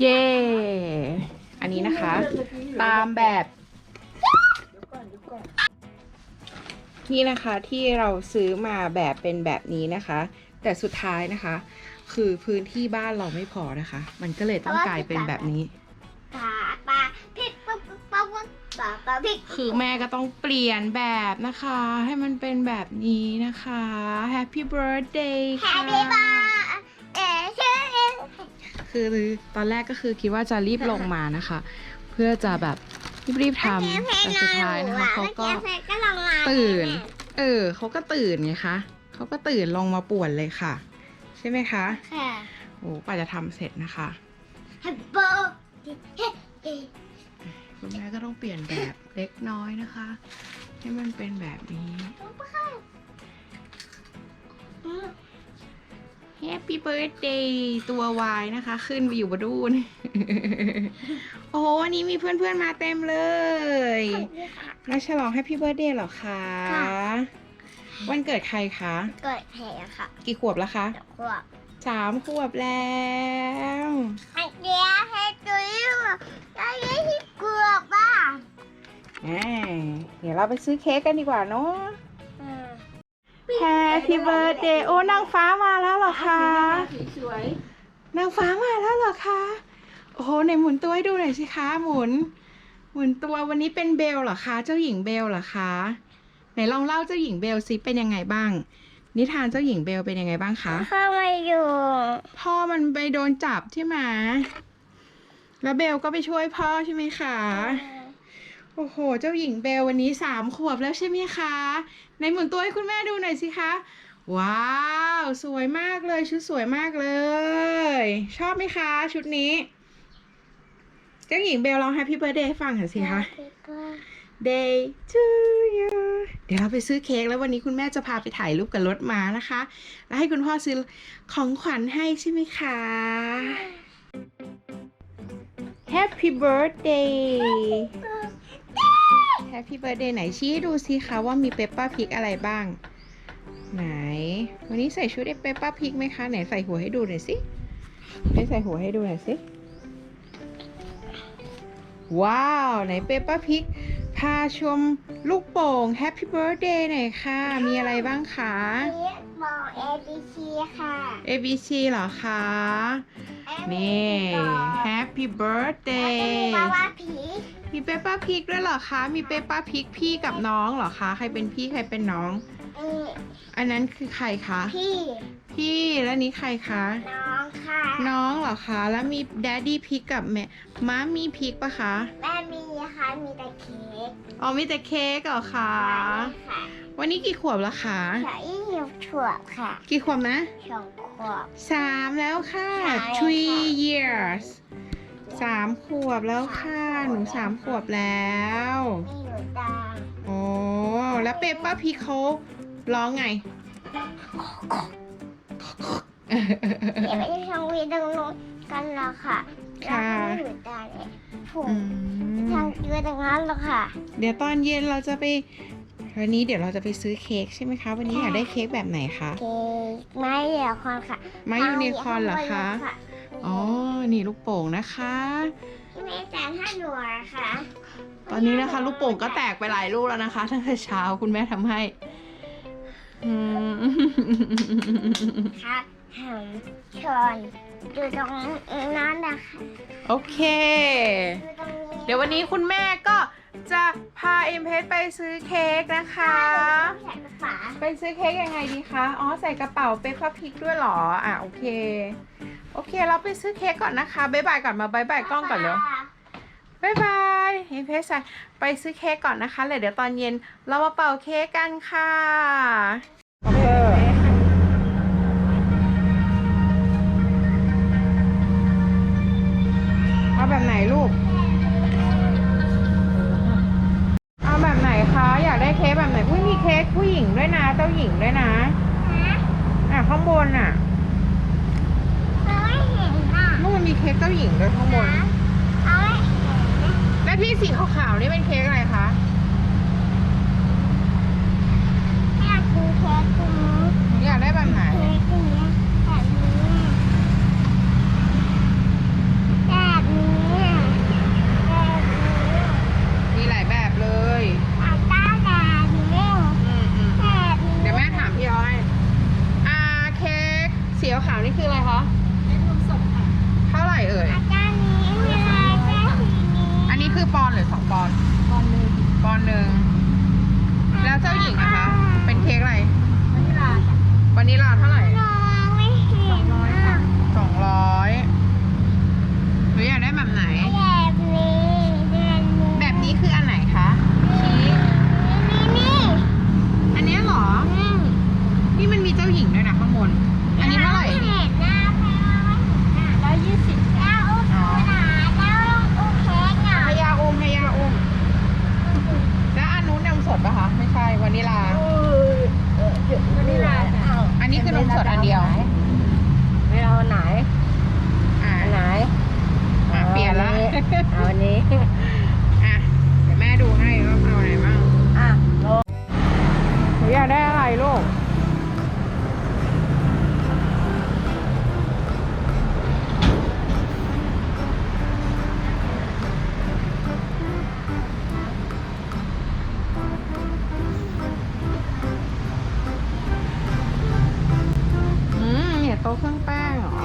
เย่อันนี้นะคะ ตามแบบนี่นะคะที่เราซื้อมาแบบเป็นแบบนี้นะคะ แต่สุดท้ายนะคะ คือพื้นที่บ้านเราไม่พอนะคะ มันก็เลยต้องกลายเป็นแบบนี้ปาปาพิกปุ๊บปุ๊บปุ๊บปุ๊บปาพิกคือแม่ก็ต้องเปลี่ยนแบบนะคะ ให้มันเป็นแบบนี้นะคะ Happy Birthday ค่ะปปี้บาเอชื่อ คือตอนแรกก็คือคิดว่าจะรีบลงมานะคะ เพื่อจะแบบรีบๆทำแต่สุดท้ายนะคะเขาก็ก็ลองมาตื่น เออเขาก็ตื่นไงคะเขาก็ตื่นลงมาป่วนเลยค่ะ ใช่ไหมคะค่ะโอ้กว่าจะทำเสร็จนะคะแฮปปี้เบิร์ดเฮ้เฮ้คุณแม่ก็ต้องเปลี่ยนแบบเล็กน้อยนะคะ ให้มันเป็นแบบนี้ Happy Birthday ตัววายนะคะ ขึ้นไปอยู่บนดูน โอ้โหวันนี้มีเพื่อนๆมาเต็มเลยแล้วฉลอง Happy Birthday เหรอคะ ค่ะ วันเกิดใครคะ เกิดแผลค่ะกี่ขวบแล้วคะขวบสามขวบแล้วอันเดียวให้ตัวยูได้ยี่สิบขวบอะอ่าเดี๋ยวเราไปซื้อเค้กกันดีกว่าเนาะ Happy Birthday โอ้นางฟ้ามาแล้วเหรอคะสวยนางฟ้ามาแล้วเหรอคะ โอ้โหไหนหมุนตัวให้ดูหน่อยสิคะหมุน หมุนตัววันนี้เป็นเบลเหรอคะ เจ้าหญิงเบลเหรอคะไหนลองเล่าเจ้าหญิงเบลซิเป็นยังไงบ้าง นิทานเจ้าหญิงเบลเป็นยังไงบ้างคะเข้ามาอยู่ พ่อมันไปโดนจับใช่ไหมแล้วเบลก็ไปช่วยพ่อใช่ไหมคะ โอ้โห เจ้าหญิงเบลวันนี้สามขวบแล้วใช่ไหมคะในหมุนตัวให้คุณแม่ดูหน่อยสิคะ ว้าว สวยมากเลยชุดสวยมากเลย ชอบไหมคะ ชุดนี้ เจ้าหญิงเบลร้อง Happy Birthday ให้ฟังหน่อยสิคะ Day to you เดี๋ยวเราไปซื้อเค้กแล้ววันนี้คุณแม่จะพาไปถ่ายรูปกับรถม้านะคะ แล้วให้คุณพ่อซื้อของขวัญให้ใช่ไหมคะ Happy birthday Happy birthday ไหนชี้ให้ดูสิคะว่ามีเปปป้าพิกอะไรบ้าง ไหน วันนี้ใส่ชุดเปปป้าพิกไหมคะไหนใส่หัวให้ดูหน่อยสิได้ใส่หัวให้ดูหน่อยสิว้าวไหนเปปป้าพิกพาชมลูกโป่ง Happy birthday หน่อยค่ะ มีอะไรบ้างคะนี่บอก A B C ค่ะ A B C เหรอคะ นี่ Happy แล้ว birthday ก็มีปลาวาผี มีเปปป้าพิกด้วยเหรอคะ มีเปปป้าพิกพี่กับน้องเหรอคะ ใครเป็นพี่ใครเป็นน้องอืมอันนั้นคือใครคะ พี่พี่แล้วนี้ใครคะ น้องค่ะ น้องเหรอคะ แล้วมีแดดดี้พิกกับแม่ม้ามีพิกปะคะ แม่มีค่ะมีแต่เค้กอ๋อมีแต่เค้กเหรอคะ ค่ะวันนี้กี่ขวบแล้วคะ ขอยี่สิบขวบค่ะกี่ขวบนะ สองขวบ สามแล้วค่ะ ใช่ค่ะ three years สามขวบแล้วค่ะ หนูสามขวบแล้วนี่หนูตามโอ้แล้วเปปป้าพีเขาร้องไง เดี๋ยวไปที่ทางวีตรงนู้นกันแล้วค่ะค่ะ แล้วก็หนูตามเลยถูกอืมทางวีตรงนั้นแล้วค่ะ เดี๋ยวตอนเย็นเราจะไป วันนี้เดี๋ยวเราจะไปซื้อเค้กใช่ไหมคะ วันนี้อยากได้เค้กแบบไหนคะเค้กไม้เหลือคอนค่ะ ไม้ยูนิคอร์นเหรอคะทางวีข้างบนเลย อ๋อ นี่ลูกโป่งนะคะ แม่แต่ถ้าหนูอะค่ะตอนนี้นะคะ ลูกโป่งก็แตกไปหลายลูกแล้วนะคะตั้งแต่เช้าคุณแม่ทำให้อืม ครับหันชอน อยู่ตรงนั้นนะคะโอเค อยู่ตรงนี้เดี๋ยววันนี้คุณแม่ก็จะพาเอ็มเพชรไปซื้อเค้กนะคะ ใส่กระฝาไปซื้อเค้กยังไงดีคะ อ๋อใส่กระเป๋าเปปเปอร์พิกด้วยเหรอ อะโอเค โอเคเราไปซื้อเค้กก่อนนะคะบ๊ายบายก่อนมาบ๊ายบายกล้องก่อนเร็วบ๊ายบายเอ็มเพชรใส่ไปซื้อเค้กก่อนนะคะเลยเดี๋ยวตอนเย็นเรามาเป่าเค้กกันค่ะโอเคเอา หญิงด้วยข้างบน เอาไม่เห็นและที่สีขาวๆนี่เป็นเค้กอะไรคะ อยากกินเค้กตรงนี้ อยากได้แบบไหน เค้กตรงนี้แบบนี้แต่ คะ เป็นนมสดค่ะ เท่าไหร่เอ่ย อาจารย์นี้มีอะไรแม่สีนี้ อันนี้คือปอนด์หรือสองปอนด์ ตอนหนึ่ง ปอนด์หนึ่ง แล้วเจ้าหญิงอะคะ เป็นเค้กอะไร วานิลลาจ้ะ วานิลลาเท่าไหร่ มองไม่เห็น สองร้อยค่ะ สองร้อยหนูอยากได้แบบไหน แบบนี้แบบนี้ แบบนี้คืออันไหนคะชี้ นี่นี่ อันเนี้ยเหรอ อืม นี่มันมีเจ้าหญิงด้วยนะข้างบน อันนี้เท่าไหร่ เห็นหน้าแพ้ไม่เห็นหน้า ร้อยยี่สิบ เจ้าอุ้มหนูหนาเจ้าอุ้มเค้กหน่อ พ ย ยาอุ้มพยาอุ้มแล้วอันนู้นนมสดปะคะ ไม่ใช่วา นิลลา วานิลลาจ้ะอันนี้คือนมสดอันเดียวไโต๊ะเครื่องแป้งเหรอ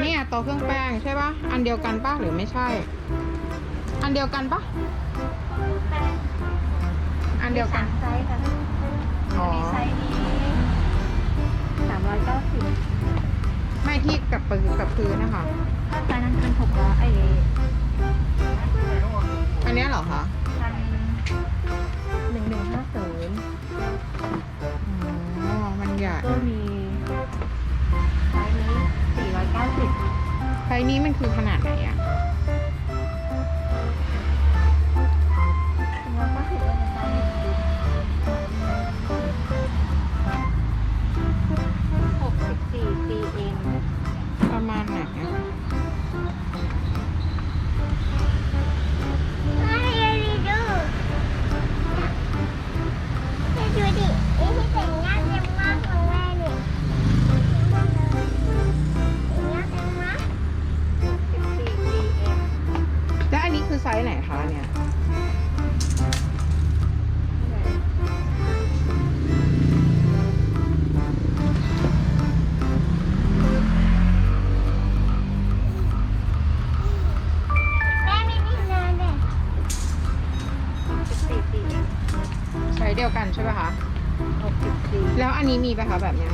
เนี่ยโต๊ะเครื่องแป้งใช่ปะอันเดียวกันปะหรือไม่ใช่ อันเดียวกันปะอันเดียวกัน ไซส์กันอ๋อ มีไซส์นี้สามร้อยเก้าสิบไม่ที่กับปืนกับพื้นนะคะถ้าไซส์นั้นเป็นหกร้อยไอ้อันเนี้ยเหรอคะ อมันใหญ่ก็มีไซส์นี้สี่ร้อยเก้าสิบไซส์นี้มันคือขนาดไหนอะ คือไซส์ไหนคะเนี่ยแม่ไม่ได้นอนเลยสิบสี่ cm ไซส์เดียวกันใช่ปะคะหกสิบสี่แล้วอันนี้มีปะคะแบบเนี้ย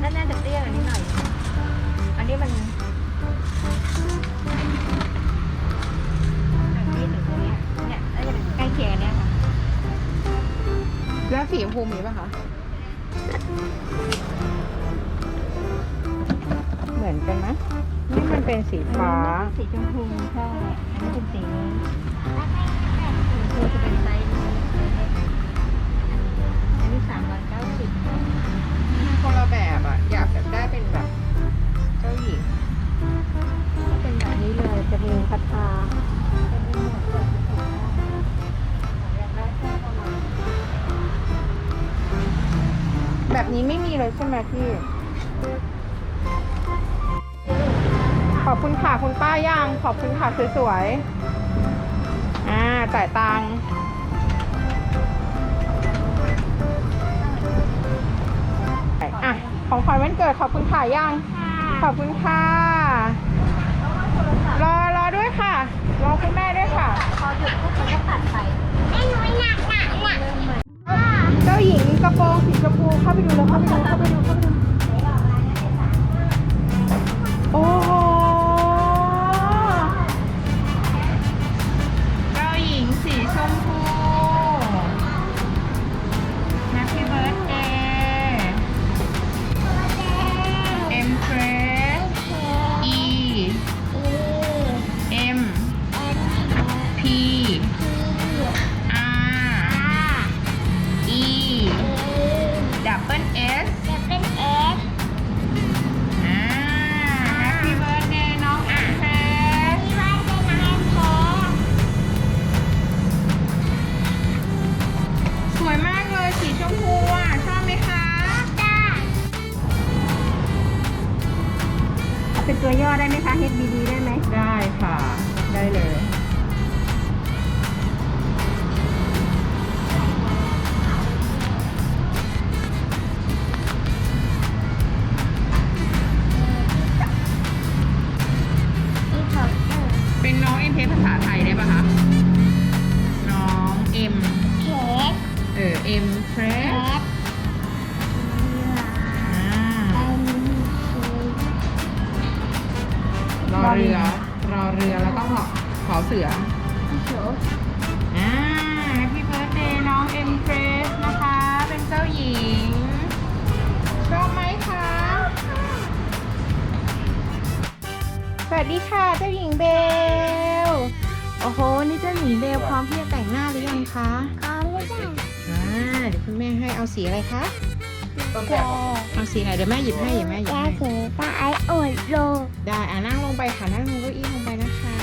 แล้วน่าจะเตี้ยกว่านี้หน่อย อันนี้มัน แล้วสีชมพูมีปะคะ เหมือนกันไหมนี่มันเป็นสีฟ้า สีชมพูใช่อันนี้เป็นสีนี้สีชมพูจะเป็นไซส์นี้อันนี้สามร้อยเก้าสิบคนละแบบอะอยากแบบได้เป็นแบบเจ้าหญิงเป็นแบบนี้เลยจะมีพัทาเป็ แบบนี้ไม่มีเลยใช่ไหมพี่ ขอบคุณค่ะคุณป้าย่าง ขอบคุณค่ะสวยๆ อ่าจ่ายตังค์อะ ของขวัญวันเกิดขอบคุณค่ะย่าง ขอบคุณค่ะ รอรอด้วยค่ะ รอคุณแม่ด้วยค่ะ พอหยุดปุ๊บมันก็ตัดไปไอ้หนูหนักหนักหนัก เจ้าหญิงกระโปรงสีชมพูเข้าไปดูเลยเข้าไปดูเข้าไปดูเข้าไปดูโอ้ ตัวย่อได้ไหมคะ HBD ได้ไหมได้ค่ะ ได้เลย เรือแล้วก็หอหอเสือเขียวอ่า Happy Birthday น้อง e m p r e s s นะคะ เป็นเจ้าหญิง ชอบไหมคะ สวัสดีค่ะ เจ้าหญิงเบล โอ้โห นี่เจ้าหญิงเบลพร้อมที่จะแต่งหน้าหรือยังคะขอไม่ได้อ่าเดี๋ยวคุณแม่ให้เอาสีอะไรคะแก เอาสีไหนเดี๋ยวแม่หยิบให้เดี๋ยวแม่หยิแกบให้ สีฟ้าไอ้อ่อนโลได้อ่านั่งลงไปค่ะนั่งลงเก้าอี้ลงไปนะคะ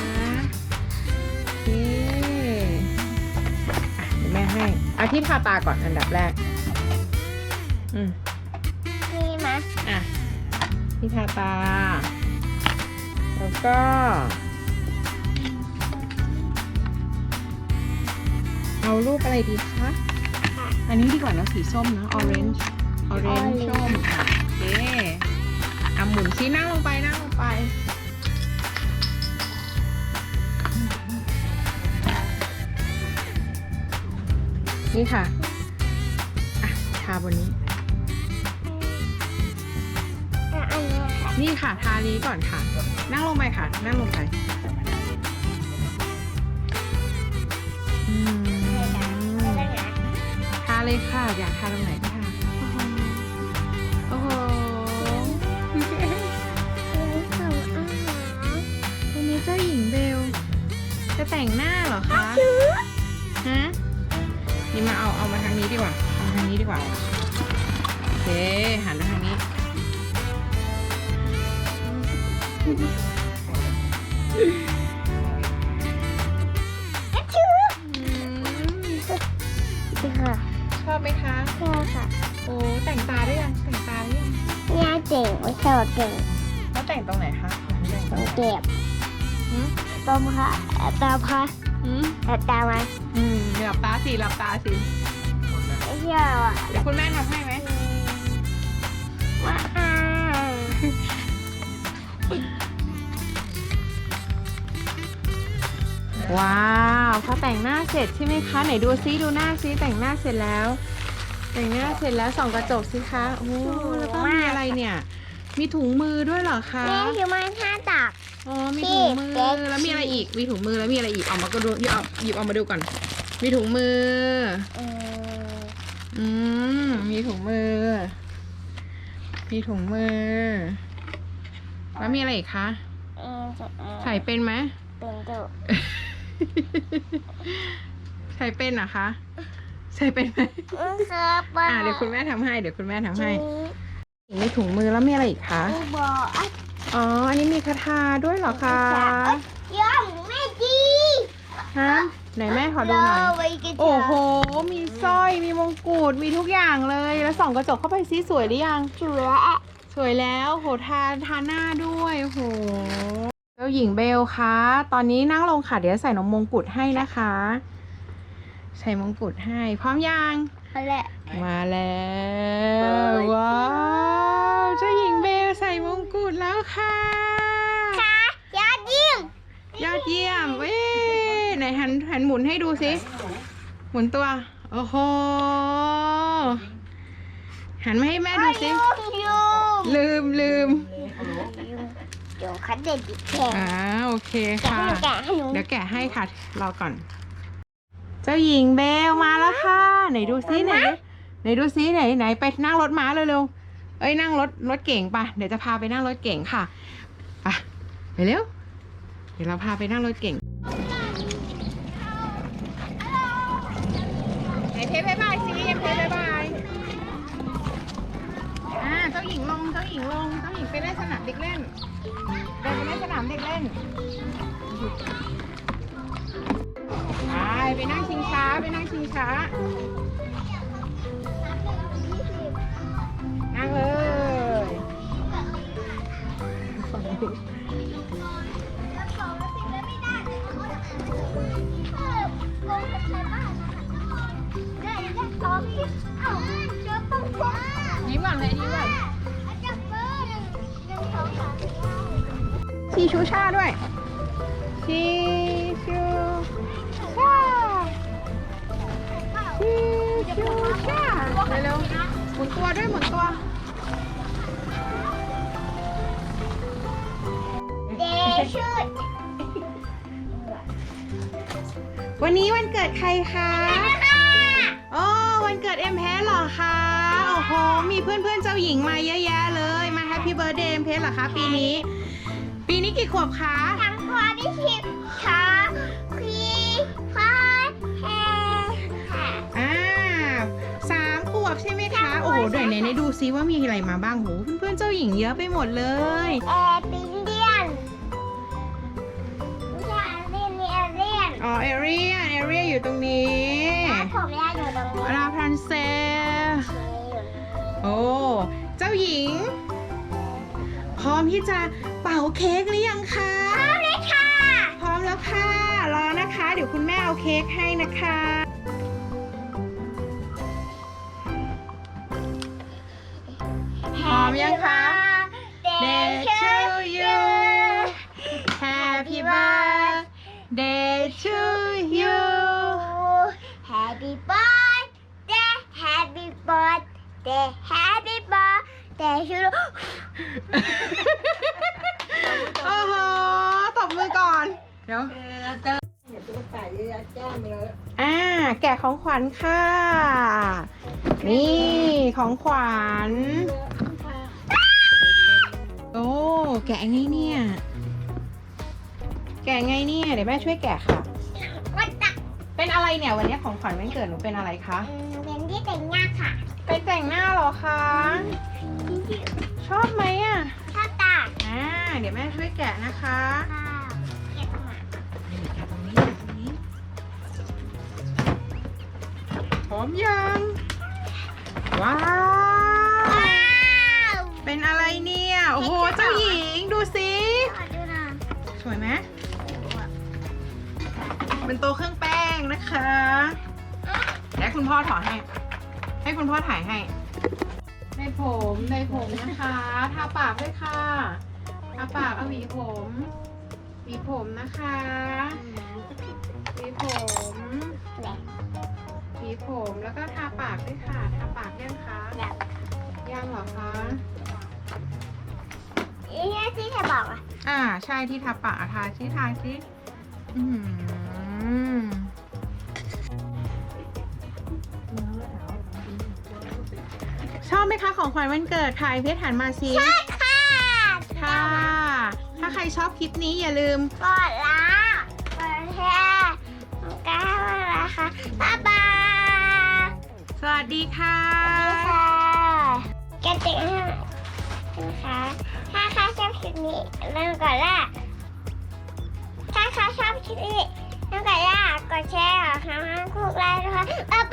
โอเคอะเดี๋ยวแม่ให้เอาที่ทาตาก่อนอันดับแรก อืมนี่มะอะที่ทาตา แล้วก็เอารูปอะไรดีคะอันนี้ดีกว่านะสีส้มนะ orange orange ส้ม อะโอเคอะหมุนชี้นั่งลงไปนั่งลงไปนี่ค่ะ อะ ทาบนนี้ นี่ค่ะ ทานี้ก่อนค่ะ นั่งลงไปค่ะ นั่งลงไปทาเลยค่ะ อยากทาตรงไหน เจ้าหญิงเบล จะแต่งหน้าเหรอคะ ฮะ นี่มาเอาเอามาทางนี้ดีกว่าเอามาทางนี้ดีกว่า โอเค หันมาทางนี้ ค่ะชอบไหมคะใช่ค่ะโอ้แต่งตาได้ยัง แต่งตาได้ยังยาเจ๋งไม่ชอบเจ๋งแล้วแต่งตรงไหนคะแต่งตต้รองงไหนเก็บหืม ต้มค่ะตาค่ะหืมตามาอืมหลับตาสิหลับตาสิไม่เชื่ออะเดี๋ยวคุณแม่ทำให้ไหมว้าวว้าวพอแต่งหน้าเสร็จใช่ไหมคะไหนดูซิดูหน้าซิแต่งหน้าเสร็จแล้ว แต่งหน้าเสร็จแล้วส่องกระจกสิคะโอ้แล้วก็มีอะไรเนี่ย มีถุงมือด้วยเหรอคะแม่อยู่มาท่าตัก อ๋อมีที่ถุงมือเก๊กแล้วมีอะไรอีก มีถุงมือแล้วมีอะไรอีกออกมาก็ดูหยิบเอาหยิบเอามาดูก่อน มีถุงมือเอออืมมีถุงมือ มีถุงมือ แล้วมีอะไรอีกคะเออจะเออใส่เป็นไหม เป็นตัวใส่เป็นเหรอคะ ใส่เป็นไหมครับอ่าเดี๋ยวคุณแม่ทำให้ เดี๋ยวคุณแม่ทำให้ มีถุงมือแล้วมีอะไรอีกคะมีบอก อะอ๋อ อันนี้มีคาถาด้วยเหรอคะย่อมแม่จีฮะไหนแม่ขอดูหน่อยเราไว้กันเถะโอ้โห มีสร้อย มีมงกุฎ มีทุกอย่างเลย แล้วส่องกระจกเข้าไปซิสวยหรือยังเสือสวยแล้ว โห ทา ทาหน้าด้วยโหเจ้าหญิงเบลคะ ตอนนี้นั่งลงค่ะ เดี๋ยวใส่นมมงกุฎให้นะคะ ใส่มงกุฎให้ พร้อมยังนั่นแหละมาแล้ว ว้าว เจ้าหญิงเบลใส่มงกุฎแล้วค่ะ ค่ะ ยอดเยี่ยม ยอดเยี่ยม เว้ยไหนหันหันหมุนให้ดูสิ หมุนตัว โอ้โห หันมาให้แม่ดูสิยุ่มยุ่มลืมลืมเดี๋ยวคัดเด็ดดิแขกอ่าโอเคแกะค่ะให้หนูแกะให้หนูเดี๋ยวแกะให้ค่ะ รอก่อน เจ้าหญิงเบลมาแล้วค่ะ ไหนดูซิไหนไหนดูซิไหนไหนไปนั่งรถม้าเร็วๆ เอ้ยนั่งรถรถเก่งปะเดี๋ยวจะพาไปนั่งรถเก่งค่ะไปไปเร็ว เดี๋ยวเราพาไปนั่งรถเก่งไหนเพบายบายสิยังเพบายบายอ่าเจ้าหญิงลงเจ้าหญิงลงเจ้าหญิงไปเล่นสนามเด็กเล่นเดินไปเล่นสนามเด็กเล่นไปไปนั่งชิงช้าไปนั่งชิงช้า ชีชูชาด้วย ชีชูชา ชีชูชา เร็วๆหมุนตัวด้วยหมุนตัวเดชุดวันนี้วันเกิดใครคะ โอ้วันเกิดเอ็มเพสเหรอคะ โอ้โห มีเพื่อนเพื่อนๆเจ้าหญิงมาเยอะแยะเลย มาแฮปปี้เบิร์ดเดย์เอ็มเพสเหรอคะปีนี้ ปีนี้กี่ขวบคะทั้งตัวที่ชิบช้าคีพาแฮค่ะอ่าสามขวบใช่ไหมคะ โอ้โหเดี๋ยวไหนๆดูซิว่ามีอะไรมาบ้างโหเพื่อนๆเจ้าหญิงเยอะไปหมดเลย แอร์ปินเดียนไม่ใช่แอร์เรียนนี่แอร์เรียนอ๋อเอเรียเอเรียอยู่ตรงนี้แล้วผมยากอยู่ตรงนี้ลาพรันเซสโอ้ เจ้าหญิง พร้อมที่จะเป่าเค้กหรือยังคะเอาเลยค่ะ พร้อมแล้วค่ะ รอนะคะ เดี๋ยวคุณแม่เอาเค้กให้นะคะพร้อมยังคะ โอ้โหตบมือก่อน เดี๋ยวอ่า แกะของขวัญค่ะ นี่ของขวัญ โอ้ แกะไงเนี่ย แกะไงเนี่ย เดี๋ยวแม่ช่วยแกะค่ะวันตัก เป็นอะไรเนี่ยวันนี้ของขวัญวันเกิดหนูเป็นอะไรคะอืมเป็นที่แต่งหน้าค่ะ เป็นแต่งหน้าเหรอคะ ชอบไหมอะ ชอบตากอ่าเดี๋ยวแม่ช่วยแกะนะคะค่ะเก็บมาแกะตรงนี้แกะตรงนี้พร้อมยังว้าวว้าวเป็นอะไรเนี่ย โอ้โห เจ้าหญิงดูสิขอดูหน่อยสวยไหมเป็นโต๊ะเครื่องแป้ง นะคะและคุณพ่อถอดให้ ให้คุณพ่อถ่ายให้ในผมในผมนะคะทาปากด้วยค่ะทาปากเอาหวีผมหวีผมนะคะหวีผมหวีผมแล้วก็ทาปากด้วยค่ะทาปากยังคะแบบยังเหรอคะนี่ที่เธอบอกอะอ่า ใช่ที่ทาปากอะทาที่ทาที่อืม อบไหมคะของขวัญวันเกิดค่ะไอเพชรหันมาสิใช่ค่ะค่ะ ถ้าใครชอบคลิปนี้อย่าลืมกดไลค์กดแชร์กดอะไรนะคะบ๊ายบายสวัสดีค่ะค่ะกระติกให้นะคะถ้าใครชอบคลิปนี้เริ่มก่อนแรกถ้าใครชอบคลิปนี้เริ่มก่อนแรกกดแชร์กดคำให้คู่ไลค์นะคะบ๊ายบาย